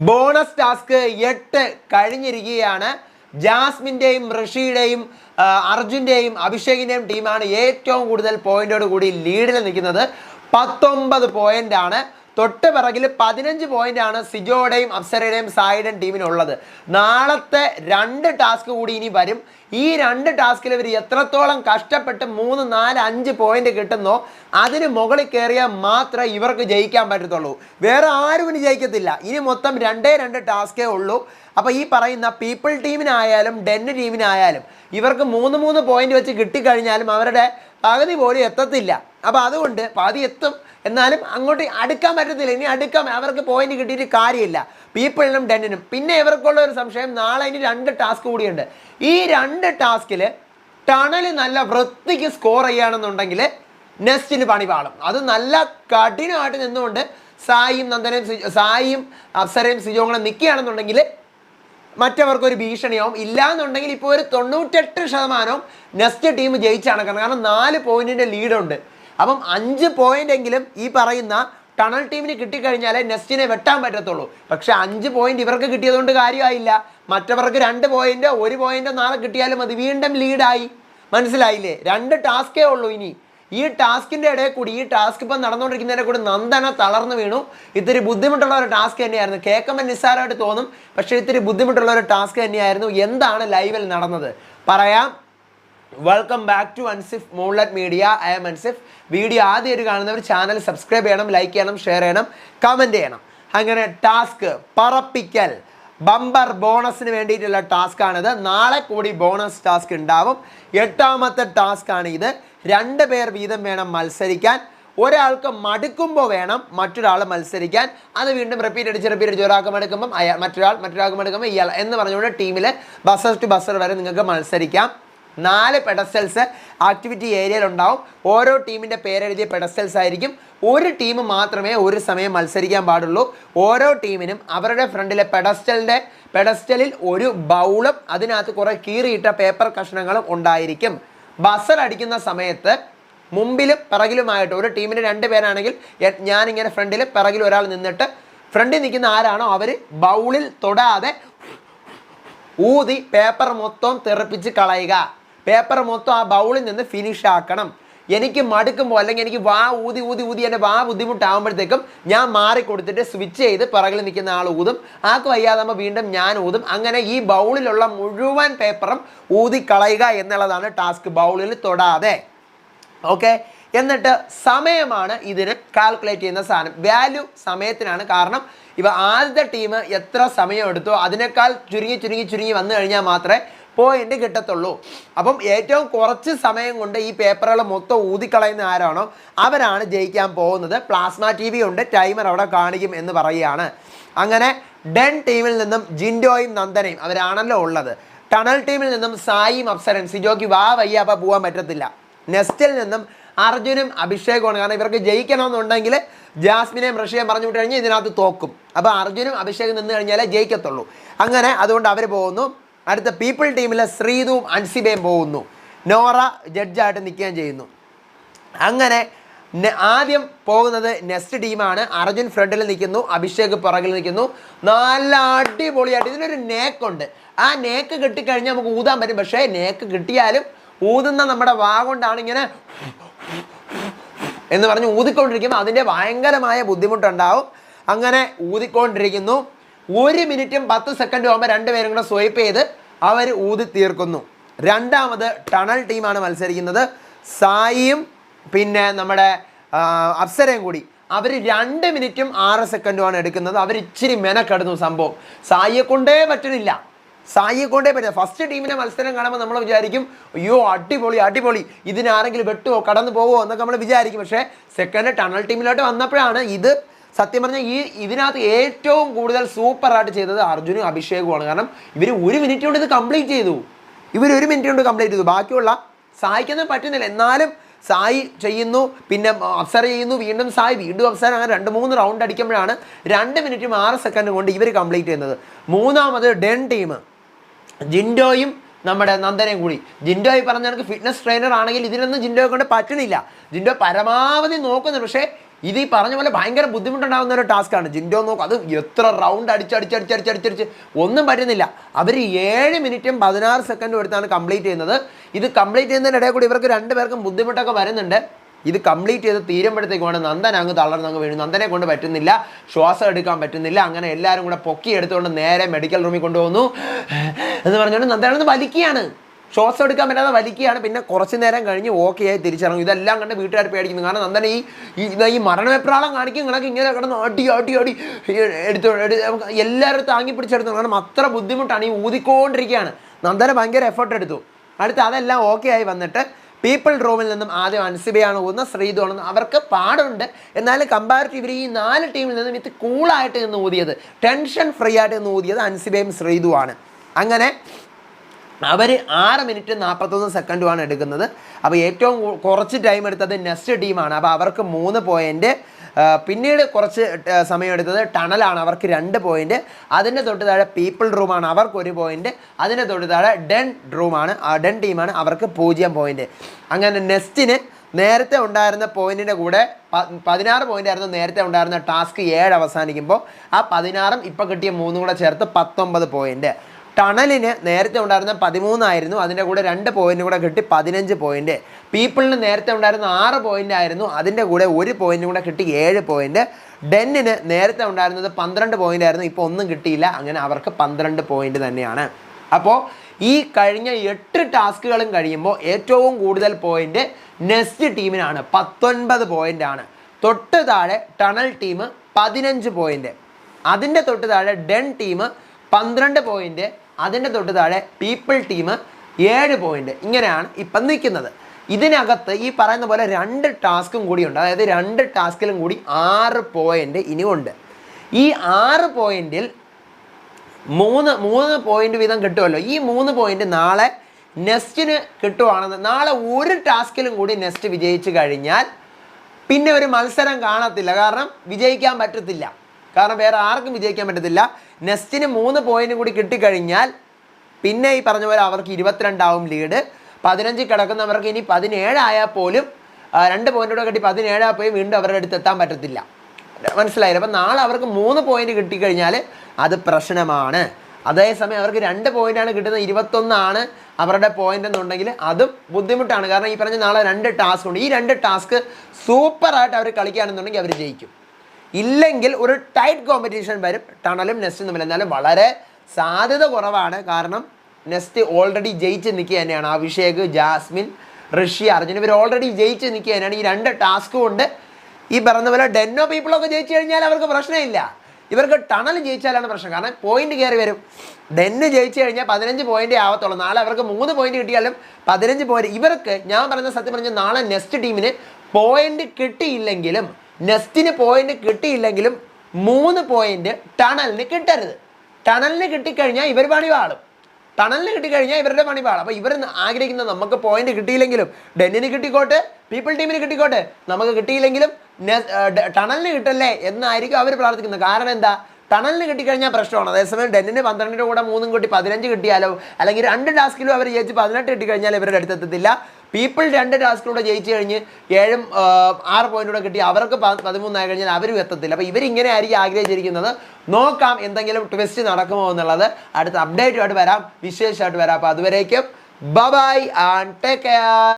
Bonus task എട്ട് കഴിഞ്ഞിരിക്കുകയാണ്. ജാസ്മിന്റെയും ഋഷിയുടെയും അർജുന്റെയും അഭിഷേകിന്റെയും ടീമാണ് ഏറ്റവും കൂടുതൽ പോയിന്റോട് കൂടി ലീഡിൽ നിൽക്കുന്നത്. പത്തൊമ്പത് പോയിന്റ് ആണ്. തൊട്ട് പിറകിൽ പതിനഞ്ച് പോയിന്റ് ആണ് സിജോയുടെയും അപ്സരയുടെയും സായിയുടെയും ടീമിനുള്ളത്. നാളത്തെ രണ്ട് ടാസ്ക് കൂടി ഇനി വരും. ഈ രണ്ട് ടാസ്കിൽ ഇവർ എത്രത്തോളം കഷ്ടപ്പെട്ട് മൂന്ന് നാല് അഞ്ച് പോയിന്റ് കിട്ടുന്നോ അതിന് മുകളിൽ കയറിയാൽ മാത്രമേ ഇവർക്ക് ജയിക്കാൻ പറ്റത്തുള്ളൂ. വേറെ ആരും ഇനി ജയിക്കത്തില്ല. ഇനി മൊത്തം രണ്ടേ രണ്ട് ടാസ്കേ ഉള്ളൂ. അപ്പോൾ ഈ പറയുന്ന പീപ്പിൾ ടീമിനായാലും ഡെന്ന് ടീമിനായാലും ഇവർക്ക് മൂന്ന് മൂന്ന് പോയിന്റ് വെച്ച് കിട്ടിക്കഴിഞ്ഞാലും അവരുടെ പകുതി പോലും എത്തത്തില്ല. അപ്പോൾ അതുകൊണ്ട് പകുതി എത്തും. എന്നാലും അങ്ങോട്ട് അടുക്കാൻ പറ്റത്തില്ല. ഇനി അടുക്കാൻ അവർക്ക് പോയിന്റ് കിട്ടിയിട്ട് കാര്യമില്ല. പീപ്പിളിനും ഡെന്നിനും പിന്നെ ഇവർക്കുള്ള ഒരു സംശയം നാളെ ഇനി രണ്ട് ടാസ്ക് കൂടിയുണ്ട്. ഈ രണ്ട് ടാസ്കിൽ ടണൽ നല്ല വൃത്തിക്ക് സ്കോർ ചെയ്യുകയാണെന്നുണ്ടെങ്കിൽ നെസ്റ്റിന് പണി പാളും. അത് നല്ല കഠിനമായിട്ട് നിന്നുകൊണ്ട് സായിയും നന്ദനയും സായിയും അപ്സരയും സിജോങ്ങളും നിൽക്കുകയാണെന്നുണ്ടെങ്കിൽ മറ്റവർക്കൊരു ഭീഷണിയാവും. ഇല്ലാന്നുണ്ടെങ്കിൽ ഇപ്പോൾ ഒരു തൊണ്ണൂറ്റെട്ട് ശതമാനവും നെക്സ്റ്റ് ടീം ജയിച്ചാണ്. കാരണം നാല് പോയിന്റിന്റെ ലീഡുണ്ട്. അപ്പം അഞ്ച് പോയിന്റ് എങ്കിലും ഈ പറയുന്ന ടണൽ ടീമിന് കിട്ടിക്കഴിഞ്ഞാലേ നെസ്റ്റിനെ വെട്ടാൻ പറ്റത്തുള്ളൂ. പക്ഷെ അഞ്ച് പോയിന്റ് ഇവർക്ക് കിട്ടിയതുകൊണ്ട് കാര്യമായില്ല. മറ്റവർക്ക് രണ്ട് പോയിന്റോ ഒരു പോയിന്റോ നാളെ കിട്ടിയാലും മതി വീണ്ടും ലീഡായി. മനസ്സിലായില്ലേ? രണ്ട് ടാസ്കേ ഉള്ളൂ ഇനി. ഈ ടാസ്കിന്റെ ഇടയിൽ കൂടി ഈ ടാസ്ക് ഇപ്പം നടന്നുകൊണ്ടിരിക്കുന്നതിനെ കൂടി നന്ദന തളർന്നു വീണു. ഇത്തിരി ബുദ്ധിമുട്ടുള്ള ഒരു ടാസ്ക് തന്നെയായിരുന്നു. കേൾക്കുമ്പോൾ നിസ്സാരമായിട്ട് തോന്നും പക്ഷേ ഇത്തിരി ബുദ്ധിമുട്ടുള്ള ഒരു ടാസ്ക് തന്നെയായിരുന്നു. എന്താണ് ലൈവിൽ നടന്നത്? പറയാം. Welcome back to Ansif moonlet media I'm Ansif video ആദ്യം ഒരു കാണുന്നവർ ചാനൽ സബ്സ്ക്രൈബ് ചെയ്യണം ലൈക്ക് ചെയ്യണം ഷെയർ ചെയ്യണം കമന്റ് ചെയ്യണം. അങ്ങനെ ടാസ്ക് പറപ്പിക്കൽ ബമ്പർ ബോണസിന് വേണ്ടിയിട്ടുള്ള ടാസ്ക് ആണിത് നാളെ കൂടി ബോണസ് ടാസ്ക് ഉണ്ടാവും. എട്ടാമത്തെ ടാസ്ക് ആണ് ഇത് രണ്ട് പേർ വീതം വേണം മത്സരിക്കാൻ. ഒരാൾക്ക് മടുക്കുമ്പോൾ വേണം മറ്റൊരാൾ മത്സരിക്കാൻ. അത് വീണ്ടും റിപ്പീറ്റ് അടിച്ച് റിപ്പീറ്റ് അടിച്ച് ഒരാൾക്ക് മടുക്കുമ്പം അയാൾ മറ്റൊരാൾ മറ്റൊരാൾക്ക് മടുക്കുമ്പോൾ ഇയാൾ എന്ന് പറഞ്ഞുകൊണ്ട് ടീമിൽ ബസർ ടു ബസർ വരെ നിങ്ങൾക്ക് മത്സരിക്കാം. നാല് പെഡസ്റ്റൽസ് ആക്ടിവിറ്റി ഏരിയയിൽ ഉണ്ടാവും. ഓരോ ടീമിന്റെ പേരെഴുതിയ പെഡസ്റ്റൽസ് ആയിരിക്കും. ഒരു ടീം മാത്രമേ ഒരു സമയം മത്സരിക്കാൻ പാടുള്ളൂ. ഓരോ ടീമിനും അവരുടെ ഫ്രണ്ടിലെ പെഡസ്റ്റലിന്റെ പെഡസ്റ്റലിൽ ഒരു ബൗളും അതിനകത്ത് കുറേ കീറിയിട്ട പേപ്പർ കഷ്ണങ്ങളും ഉണ്ടായിരിക്കും. ബസർ അടിക്കുന്ന സമയത്ത് മുമ്പിലും പിറകിലുമായിട്ട് ഒരു ടീമിന് രണ്ട് പേരാണെങ്കിൽ ഞാനിങ്ങനെ ഫ്രണ്ടിൽ പിറകിൽ ഒരാൾ നിന്നിട്ട് ഫ്രണ്ടിൽ നിൽക്കുന്ന ആരാണോ അവർ ബൗളിൽ തൊടാതെ ഊതി പേപ്പർ മൊത്തം തെറിപ്പിച്ച് കളയുക. പേപ്പർ മൊത്തം ആ ബൗളിൽ നിന്ന് ഫിനിഷ് ആക്കണം. എനിക്ക് മടുക്കുമ്പോൾ അല്ലെങ്കിൽ എനിക്ക് വാ ഊതി ഊതി ഊതി എന്റെ വാ ബുദ്ധിമുട്ടാകുമ്പോഴത്തേക്കും ഞാൻ മാറി കൊടുത്തിട്ട് സ്വിച്ച് ചെയ്ത് പിറകിൽ നിൽക്കുന്ന ആൾ ഊതും. ആൾക്ക് വയ്യാതാകുമ്പോൾ വീണ്ടും ഞാൻ ഊതും. അങ്ങനെ ഈ ബൗളിലുള്ള മുഴുവൻ പേപ്പറും ഊതി കളയുക എന്നുള്ളതാണ് ടാസ്ക് ബൗളിൽ തൊടാതെ. ഓക്കെ എന്നിട്ട് സമയമാണ് ഇതിന് കാൽക്കുലേറ്റ് ചെയ്യുന്ന സാധനം. വാല്യൂ സമയത്തിനാണ് കാരണം ഇവ ആദ്യത്തെ ടീം എത്ര സമയം എടുത്തോ അതിനേക്കാൾ ചുരുങ്ങി ചുരുങ്ങി ചുരുങ്ങി വന്നു കഴിഞ്ഞാൽ മാത്രമേ പോയിന്റ് കിട്ടത്തുള്ളൂ. അപ്പം ഏറ്റവും കുറച്ച് സമയം കൊണ്ട് ഈ പേപ്പറുകൾ മൊത്തം ഊതിക്കളയുന്ന ആരാണോ അവരാണ് ജയിക്കാൻ പോകുന്നത്. പ്ലാസ്മ ടി വി ഉണ്ട്. ടൈമർ അവിടെ കാണിക്കും എന്ന് പറയുകയാണ്. അങ്ങനെ ഡെൻ ടീമിൽ നിന്നും ജിൻഡോയും നന്ദനയും അവരാണല്ലോ ഉള്ളത്. ടണൽ ടീമിൽ നിന്നും സായിയും അപ്സരൻ സിജോക്ക് വാ വയ്യ അപ്പം പോകാൻ പറ്റത്തില്ല. നെസ്റ്റിൽ നിന്നും അർജുനും അഭിഷേകമാണ് കാരണം ഇവർക്ക് ജയിക്കണമെന്നുണ്ടെങ്കിൽ ജാസ്മിനെയും ഋഷിയെയും പറഞ്ഞു വിട്ട് കഴിഞ്ഞാൽ ഇതിനകത്ത് തോക്കും. അപ്പോൾ അർജുനും അഭിഷേകം നിന്ന് കഴിഞ്ഞാലേ ജയിക്കത്തുള്ളൂ. അങ്ങനെ അതുകൊണ്ട് അവർ പോകുന്നു. അടുത്ത പീപ്പിൾ ടീമിലെ ശ്രീതുവും അൻസിബയും പോകുന്നു. നോറ ജഡ്ജായിട്ട് നിൽക്കുകയും ചെയ്യുന്നു. അങ്ങനെ ആദ്യം പോകുന്നത് നെക്സ്റ്റ് ടീമാണ്. അർജുൻ ഫ്രണ്ടിൽ നിൽക്കുന്നു അഭിഷേക് പുറകിൽ നിൽക്കുന്നു. നല്ല അടിപൊളിയായിട്ട് ഇതിനൊരു നേക്കുണ്ട്. ആ നേക്ക് കിട്ടിക്കഴിഞ്ഞാൽ നമുക്ക് ഊതാൻ പറ്റും. പക്ഷേ നേക്ക് കിട്ടിയാലും ഊതുന്ന നമ്മുടെ വാ കൊണ്ടാണ് ഇങ്ങനെ എന്ന് പറഞ്ഞ് ഊതിക്കൊണ്ടിരിക്കുമ്പോൾ അതിന്റെ ഭയങ്കരമായ ബുദ്ധിമുട്ടുണ്ടാവും. അങ്ങനെ ഊതിക്കൊണ്ടിരിക്കുന്നു. ഒരു മിനിറ്റും പത്ത് സെക്കൻഡും ആകുമ്പോൾ രണ്ടുപേരും കൂടെ സ്വൈപ്പ് ചെയ്ത് അവർ ഊതി തീർക്കുന്നു. രണ്ടാമത് ടണൽ ടീമാണ് മത്സരിക്കുന്നത്. സായിയും പിന്നെ നമ്മുടെ അപ്സരയും കൂടി. അവർ രണ്ട് മിനിറ്റും ആറ് സെക്കൻഡുമാണ് എടുക്കുന്നത്. അവർ ഇച്ചിരി മെനക്കെടുന്നു സംഭവം. സായിയെ കൊണ്ടേ പറ്റുന്നില്ല. സായിയെ കൊണ്ടേ പറ്റില്ല. ഫസ്റ്റ് ടീമിന്റെ മത്സരം കാണുമ്പോൾ നമ്മൾ വിചാരിക്കും അയ്യോ അടിപൊളി അടിപൊളി. ഇതിനാരെങ്കിലും വെട്ടുവോ കടന്നു പോവോ എന്നൊക്കെ നമ്മൾ വിചാരിക്കും. പക്ഷേ സെക്കൻഡ് ടണൽ ടീമിലോട്ട് വന്നപ്പോഴാണ് ഇത് സത്യം പറഞ്ഞാൽ ഈ ഇതിനകത്ത് ഏറ്റവും കൂടുതൽ സൂപ്പറായിട്ട് ചെയ്തത് അർജുനും അഭിഷേകുമാണ്. കാരണം ഇവർ ഒരു മിനിറ്റ് കൊണ്ട് ഇത് കംപ്ലീറ്റ് ചെയ്തു. ഇവർ ഒരു മിനിറ്റ് കൊണ്ട് കംപ്ലീറ്റ് ചെയ്തു. ബാക്കിയുള്ള സായിക്കൊന്നും പറ്റുന്നില്ല. എന്നാലും സായി ചെയ്യുന്നു പിന്നെ അഫ്സർ ചെയ്യുന്നു വീണ്ടും സായി വീണ്ടും അഫ്സർ അങ്ങനെ രണ്ട് മൂന്ന് റൗണ്ട് അടിക്കുമ്പോഴാണ് രണ്ട് മിനിറ്റും ആറ് സെക്കൻഡ് കൊണ്ട് ഇവർ കംപ്ലീറ്റ് ചെയ്യുന്നത്. മൂന്നാമത് ഡെൻ ടീം. ജിൻഡോയും നമ്മുടെ നന്ദനയും കൂടി. ജിൻഡോയി പറഞ്ഞ എനിക്ക് ഫിറ്റ്നസ് ട്രെയിനർ ആണെങ്കിൽ ഇതിനൊന്നും ജിൻഡോയെ കൊണ്ട് പറ്റണില്ല. ജിൻഡോ പരമാവധി നോക്കുന്നുണ്ട്. പക്ഷേ ഇത് ഈ പറഞ്ഞ പോലെ ഭയങ്കര ബുദ്ധിമുട്ടുണ്ടാകുന്ന ഒരു ടാസ്ക്കാണ് ജിൻഡോ നോക്കും അത് എത്ര റൗണ്ട് അടിച്ചടിച്ചടിച്ചടിച്ചടിച്ചടിച്ച് ഒന്നും പറ്റുന്നില്ല. അവർ ഏഴ് മിനിറ്റും പതിനാറ് സെക്കൻഡും എടുത്താണ് കംപ്ലീറ്റ് ചെയ്യുന്നത്. ഇത് കംപ്ലീറ്റ് ചെയ്യുന്നതിനിടയിൽ കൂടി ഇവർക്ക് രണ്ട് പേർക്കും ബുദ്ധിമുട്ടൊക്കെ വരുന്നുണ്ട്. ഇത് കംപ്ലീറ്റ് ചെയ്ത് തീരുമ്പോഴത്തേക്കുമാണ് നന്ദൻ അങ്ങ് തളർന്ന് അങ്ങ് വീണു. നന്ദനെ കൊണ്ട് പറ്റുന്നില്ല. ശ്വാസം എടുക്കാൻ പറ്റുന്നില്ല. അങ്ങനെ എല്ലാവരും കൂടെ പൊക്കി എടുത്തുകൊണ്ട് നേരെ മെഡിക്കൽ റൂമിൽ കൊണ്ടുപോകുന്നു എന്ന് പറഞ്ഞുകൊണ്ട് നന്ദനൊന്ന് വലിക്കുകയാണ്. ശ്വാസം എടുക്കാൻ പറ്റാതെ വലിക്കുകയാണ്. പിന്നെ കുറച്ച് നേരം കഴിഞ്ഞ് ഓക്കെ ആയി തിരിച്ചിറങ്ങും. ഇതെല്ലാം കണ്ട് വീട്ടുകാർ പേടിക്കുന്നു. കാരണം നന്ദന ഈ ഈ- മരണവെപ്രാളം കാണിക്കും? നിങ്ങൾക്ക് ഇങ്ങനെ കിടന്ന് അടി അടി അടി എടുത്തു എല്ലാവരും താങ്ങി പിടിച്ചെടുത്തു. കാരണം അത്ര ബുദ്ധിമുട്ടാണ് ഈ ഊതിക്കൊണ്ടിരിക്കുകയാണ്. നന്ദന ഭയങ്കര എഫേർട്ട് എടുത്തു. അടുത്ത് അതെല്ലാം ഓക്കെ ആയി വന്നിട്ട് പീപ്പിൾ റൂമിൽ നിന്നും ആദ്യം അൻസിബയാണ് ഊന്ന ശ്രീതു അവർക്ക് പാടുണ്ട്. എന്നാലും കമ്പാരിറ്റീവ്ലി ഈ നാല് ടീമിൽ നിന്നും ഇത് കൂളായിട്ട് നിന്ന് ഊതിയത്. ടെൻഷൻ ഫ്രീ ആയിട്ട് നിന്ന് ഊതിയത് അൻസിബയും ശ്രീതുവാണ്. അങ്ങനെ അവർ ആറ് മിനിറ്റ് നാൽപ്പത്തൊന്ന് സെക്കൻഡുമാണ് എടുക്കുന്നത്. അപ്പോൾ ഏറ്റവും കുറച്ച് ടൈം എടുത്തത് നെസ്റ്റ് ടീമാണ്. അപ്പോൾ അവർക്ക് മൂന്ന് പോയിന്റ് പിന്നീട് കുറച്ച് സമയം എടുത്തത് ടണലാണ്. അവർക്ക് രണ്ട് പോയിന്റ് അതിന്റെ തൊട്ട് താഴെ പീപ്പിൾ റൂമാണ് അവർക്ക് ഒരു പോയിന്റ് അതിന്റെ തൊട്ട് താഴെ ഡെൻ റൂമാണ് ഡെൻ ടീമാണ് അവർക്ക് പൂജ്യം പോയിന്റ് അങ്ങനെ നെസ്റ്റിന് നേരത്തെ ഉണ്ടായിരുന്ന പോയിന്റിന്റെ കൂടെ പതിനാറ് പോയിന്റ് ആയിരുന്നു നേരത്തെ ഉണ്ടായിരുന്ന ടാസ്ക് ഏഴ് അവസാനിക്കുമ്പോൾ ആ പതിനാറും ഇപ്പോൾ കിട്ടിയ മൂന്നും കൂടെ ചേർത്ത് പത്തൊമ്പത് പോയിന്റ് ടണലിന് നേരത്തെ ഉണ്ടായിരുന്ന പതിമൂന്നായിരുന്നു. അതിന്റെ കൂടെ രണ്ട് പോയിന്റ് കൂടെ കിട്ടി പതിനഞ്ച് പോയിന്റ് പീപ്പിളിന് നേരത്തെ ഉണ്ടായിരുന്ന ആറ് പോയിന്റ് ആയിരുന്നു. അതിന്റെ കൂടെ ഒരു പോയിന്റ് കൂടെ കിട്ടി ഏഴ് പോയിന്റ് ഡെന്നിന് നേരത്തെ ഉണ്ടായിരുന്നത് പന്ത്രണ്ട് പോയിന്റ് ആയിരുന്നു. ഇപ്പോൾ ഒന്നും കിട്ടിയില്ല. അങ്ങനെ അവർക്ക് പന്ത്രണ്ട് പോയിന്റ് തന്നെയാണ്. അപ്പോൾ ഈ കഴിഞ്ഞ എട്ട് ടാസ്കുകളും കഴിയുമ്പോൾ ഏറ്റവും കൂടുതൽ പോയിന്റ് നെസ്റ്റ് ടീമിനാണ്. പത്തൊൻപത് പോയിന്റ് ആണ്. തൊട്ട് താഴെ ടണൽ ടീം പതിനഞ്ച് പോയിന്റ് അതിന്റെ തൊട്ട് താഴെ ഡെൻ ടീം പന്ത്രണ്ട് പോയിന്റ് അതിന്റെ തൊട്ട് താഴെ പീപ്പിൾ ടീം ഏഴ് പോയിന്റ് ഇങ്ങനെയാണ് ഇപ്പം നിൽക്കുന്നത്. ഇതിനകത്ത് ഈ പറയുന്ന പോലെ രണ്ട് ടാസ്കും കൂടിയുണ്ട്. അതായത് രണ്ട് ടാസ്കിലും കൂടി ആറ് പോയിന്റ് ഇനിയുണ്ട്. ഈ ആറ് പോയിന്റിൽ മൂന്ന് മൂന്ന് പോയിന്റ് വീതം കിട്ടുമല്ലോ. ഈ മൂന്ന് പോയിന്റ് നാളെ നെസ്റ്റിന് കിട്ടുവാണെന്ന് നാളെ ഒരു ടാസ്കിലും കൂടി നെസ്റ്റ് വിജയിച്ചു കഴിഞ്ഞാൽ പിന്നെ ഒരു മത്സരം കാണത്തില്ല. കാരണം വിജയിക്കാൻ പറ്റത്തില്ല. കാരണം വേറെ ആർക്കും വിജയിക്കാൻ പറ്റത്തില്ല. നെസ്റ്റിന് മൂന്ന് പോയിന്റ് കൂടി കിട്ടിക്കഴിഞ്ഞാൽ പിന്നെ ഈ പറഞ്ഞ പോലെ അവർക്ക് ഇരുപത്തിരണ്ടാവും ലീഡ് പതിനഞ്ച് കിടക്കുന്നവർക്ക് ഇനി പതിനേഴായാൽ പോലും രണ്ട് പോയിന്റ് കൂടെ കിട്ടി പതിനേഴാ പോയി വീണ്ടും അവരുടെ അടുത്ത് എത്താൻ പറ്റത്തില്ല. മനസ്സിലായില്ല? അപ്പം നാളെ അവർക്ക് മൂന്ന് പോയിന്റ് കിട്ടിക്കഴിഞ്ഞാൽ അത് പ്രശ്നമാണ്. അതേസമയം അവർക്ക് രണ്ട് പോയിന്റാണ് കിട്ടുന്നത് ഇരുപത്തൊന്നാണ് അവരുടെ പോയിന്റ് എന്നുണ്ടെങ്കിൽ അതും ബുദ്ധിമുട്ടാണ്. കാരണം ഈ പറഞ്ഞ നാളെ രണ്ട് ടാസ്ക് ഉണ്ട്. ഈ രണ്ട് ടാസ്ക് സൂപ്പറായിട്ട് അവർ കളിക്കുകയാണെന്നുണ്ടെങ്കിൽ അവർ ജയിക്കും. ഇല്ലെങ്കിൽ ഒരു ടൈറ്റ് കോമ്പറ്റീഷൻ വരും. ടണലും നെസ്റ്റും തമ്മിൽ. എന്നാലും വളരെ സാധ്യത കുറവാണ്. കാരണം നെസ്റ്റ് ഓൾറെഡി ജയിച്ച് നിൽക്കുക തന്നെയാണ്. അഭിഷേക് ജാസ്മിൻ ഋഷി അർജുൻ ഇവർ ഓൾറെഡി ജയിച്ച് നിൽക്കുക തന്നെയാണ്. ഈ രണ്ട് ടാസ്ക് കൊണ്ട് ഈ പറഞ്ഞ പോലെ ഡെന്നോ പീപ്പിളൊക്കെ ജയിച്ചു കഴിഞ്ഞാൽ അവർക്ക് പ്രശ്നമില്ല. ഇവർക്ക് ടണൽ ജയിച്ചാലാണ് പ്രശ്നം. കാരണം പോയിന്റ് കയറി വരും. ഡെന്ന് ജയിച്ചു കഴിഞ്ഞാൽ പതിനഞ്ച് പോയിന്റ് ആവത്തുള്ളൂ. നാളെ അവർക്ക് മൂന്ന് പോയിന്റ് കിട്ടിയാലും പതിനഞ്ച് പോയിന്റ് ഇവർക്ക് ഞാൻ പറഞ്ഞ സത്യം പറഞ്ഞ നാളെ നെക്സ്റ്റ് ടീമിന് പോയിന്റ് കിട്ടിയില്ലെങ്കിലും നെക്സ്റ്റിന് പോയിന്റ് കിട്ടിയില്ലെങ്കിലും മൂന്ന് പോയിന്റ് ടണലിന് കിട്ടരുത്. ടണലിന് കിട്ടിക്കഴിഞ്ഞാൽ ഇവർ പണി പാളും. ടണലിന് കിട്ടിക്കഴിഞ്ഞാൽ ഇവരുടെ പണി പാളും. അപ്പോൾ ഇവർ ആഗ്രഹിക്കുന്നത് നമുക്ക് പോയിന്റ് കിട്ടിയില്ലെങ്കിലും ഡെന്നിന് കിട്ടിക്കോട്ടെ പീപ്പിൾ ടീമിന് കിട്ടിക്കോട്ടെ നമുക്ക് കിട്ടിയില്ലെങ്കിലും ടണലിന് കിട്ടല്ലേ എന്നായിരിക്കും അവർ പ്രാർത്ഥിക്കുന്നത്. കാരണം എന്താ? ടണലിന് കിട്ടിക്കഴിഞ്ഞാൽ പ്രശ്നമാണ്. അതേസമയം ഡെന്നിന് പന്ത്രണ്ടിന്റെ കൂടെ മൂന്നും കൂട്ടി പതിനഞ്ച് കിട്ടിയാലോ അല്ലെങ്കിൽ രണ്ട് ടാസ്കിലും അവർ ജയിച്ച് പതിനെട്ട് കിട്ടിക്കഴിഞ്ഞാൽ ഇവരുടെ അടുത്തെത്തത്തില്ല പീപ്പിൾ രണ്ട് ടാസ്കിലൂടെ ജയിച്ചു കഴിഞ്ഞ് ഏഴും ആറ് പോയിന്റൂടെ കിട്ടി. അവർക്ക് പതിമൂന്നായി കഴിഞ്ഞാൽ അവരും എത്തത്തില്ല. അപ്പോൾ ഇവരിങ്ങനെ ആയിരിക്കും ആഗ്രഹിച്ചിരിക്കുന്നത്. നോക്കാം എന്തെങ്കിലും ട്വിസ്റ്റ് നടക്കുമോ എന്നുള്ളത്. അടുത്ത അപ്ഡേറ്റുമായിട്ട് വരാം. വിശേഷമായിട്ട് വരാം. അപ്പോൾ അതുവരേക്കും ബൈ ആൻഡ് ടേക്ക് കെയർ